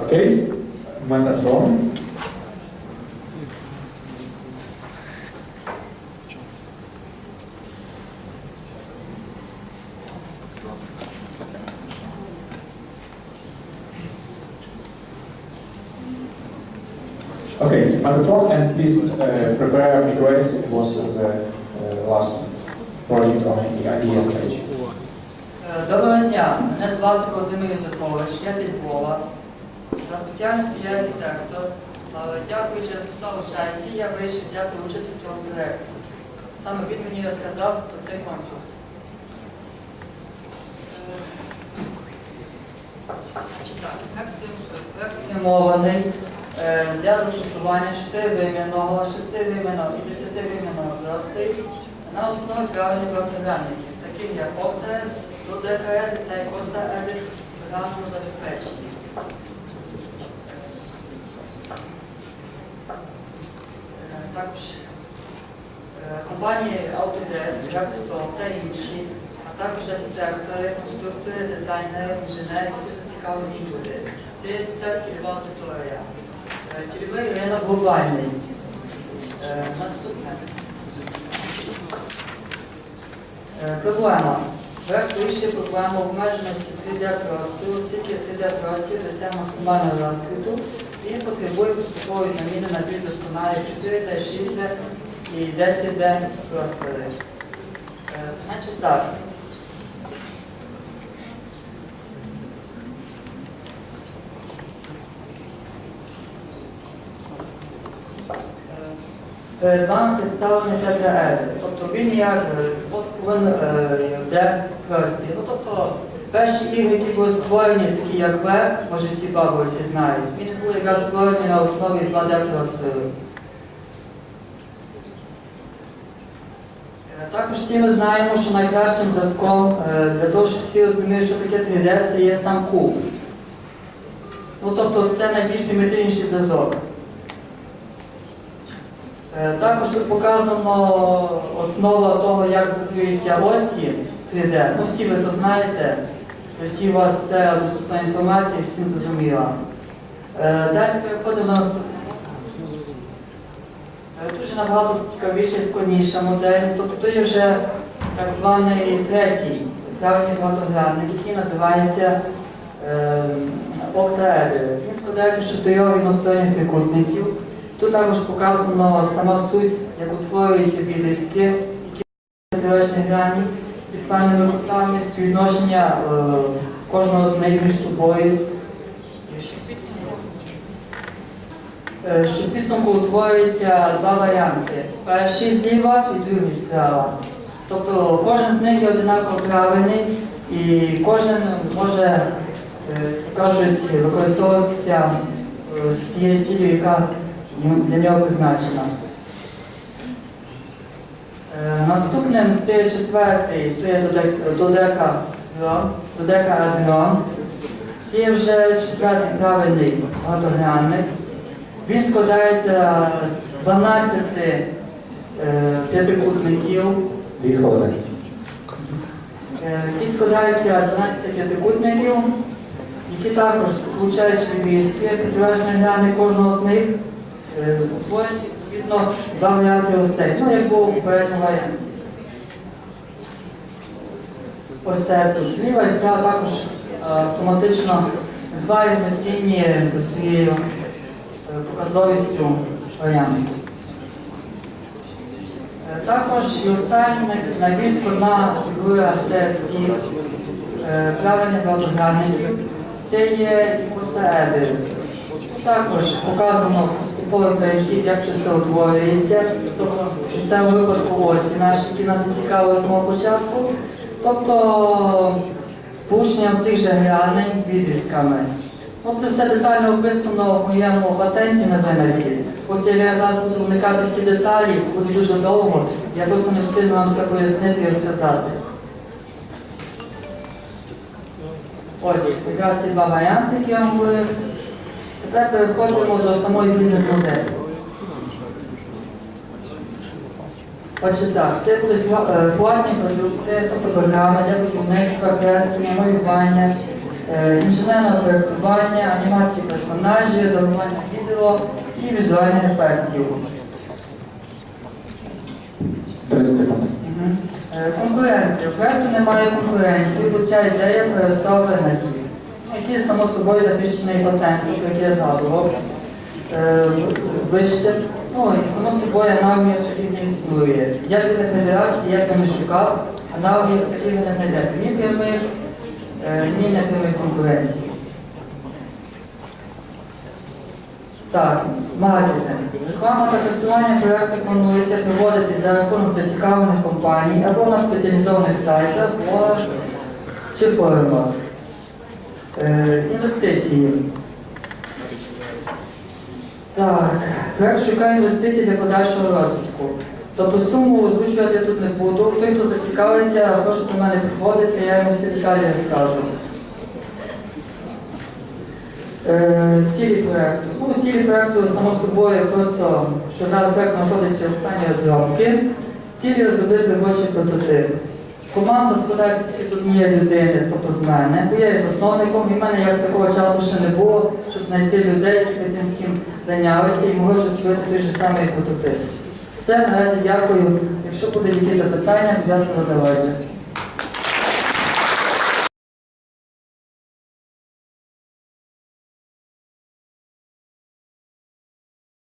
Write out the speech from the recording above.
Okay, My that's wrong. Okay, Martha talk and please uh, prepare request. It was the uh, last project on the idea stage. Е, Доброго дня, мене звати Володимир Юзакович, я зі Львова. За спеціальністю я архітектор, дякуючи Ростиславу Чайці, я вирішив взяти участь у цьому проєкті. Саме він мені розказав про цей конкурс. Е, проєкт спрямований е, для застосування чотиривимірного, шестивимірного і десятивимірного просторів на основі правильних програмників, таких як Opter, ДКР та програмного забезпечення. Е, Також е, компанії Autodesk, Microsoft та інші, а також архітектори, конструктори, дизайнери, інженери, всі зацікавлені люди. Це є цільова аудиторія. Е, Цільовий ринок глобальний. Наступне. Проблема. Проект вирішує проблему обмеженості 3D-простору, оскільки 3D-простір досяг максимального розквіту, він потребує поступової заміни на більш досконалі 4D, 6D і 10D простори. Е, Значить так. Перед вами представлений ТТР. Тобто він як е, повинен е, йде простір. Ну, тобто перші ігри, які були створені, такі як веб, може всі бабусі знають, він був якраз створений на основі 2D простору. Е, Також всі ми знаємо, що найкращим зразком е, для того, щоб всі розуміли, що таке 3D, це є сам куб. Ну, тобто це найбільш примітивніший зразок. Е, Також тут показано основа того, як будуються осі 3D. Ну, всі ви то знаєте, всі у вас це доступна інформація, всім зрозуміла. Е, Далі переходимо до наступного. Е, Дуже набагато цікавіша і складніша модель. Тобто тут є вже так званий третій правильний багатогранник, який називається е, октаедр. Він складається з чотирьох рівносторонніх трикутників. Тут також показано сама суть, як утворюються відрізки, які тривожні грані, під певними кутами, співвідношення е, кожного з них між собою. Що Е, в підсумку утворюється два варіанти. Перший зліва і другий справа. Тобто кожен з них є одинаково правильний і кожен може, кажуть, використовуватися е, з тією цілею, яка для нього призначена. Е, Наступним це четвертий, то є додек- додека дрон, додека адрон. Це є вже четвертий правильний багатогранник. Він складається з 12 е, п'ятикутників, Дві хвилини. які складаються 12 п'ятикутників, які також получають відрізки, підтвердження грани кожного з них, е, відповідно два варіанти осей. Ну, як було в попередньому варіанті. Ось тут зліва і також е, автоматично два рівноцінні за своєю е, показовістю варіанту. Е, Також і останній най- найбільш складна фігура серед всіх правильних багатогранників це є іпостаедер. Також показано перехід, як все утворюється. Тобто це у випадку осі які нас цікавили з самого початку. Тобто сполученням тих же граней відрізками. Ну, це все детально описано в моєму патенті на винаді. Ось я зараз буду вникати всі деталі, буде дуже довго, я просто не встигну вам все пояснити і розказати. Ось якраз ці два варіанти, які я вам говорив. Тепер переходимо до самої бізнес-моделі. Отже так, це будуть е, платні продукти, тобто програми для будівництва, креслення, малювання, е, інженерне проєктування, анімації персонажів, дорогування відео і візуальних ефектів. 30 секунд. Е, Конкуренти. У проекту немає конкуренції, бо ця ідея переставлена на Ну, само собою захищений патент, про який я згадував е, вище. Ну і само собою аналогів таких не існує. Як би не придирався, як би не шукав, аналогів таких не знайдете. Ні прямих, е, ні непрямих конкуренцій. Так, маркетинг. Реклама та тестування проєкту планується проводити за рахунок зацікавлених компаній або на спеціалізованих сайтах, чи форумах. Е, інвестиції. Так, проєкт шукає інвестиції для подальшого розвитку. Тобто суму озвучувати тут не буду. Той, хто зацікавиться, прошу до мене підходити, я йому всі деталі розкажу. Е, Цілі проєкту. Ну, цілі проєкту, само собою, просто, що зараз проєкт знаходиться в стані розробки. Цілі розробити робочий прототип. Команда складається від однієї людини, тобто з мене, бо я є засновником, і в мене як такого часу ще не було, щоб знайти людей, які би тим всім зайнялися і могли вже створити той же самий прототип. Все, наразі дякую. Якщо будуть якісь запитання, будь ласка, задавайте.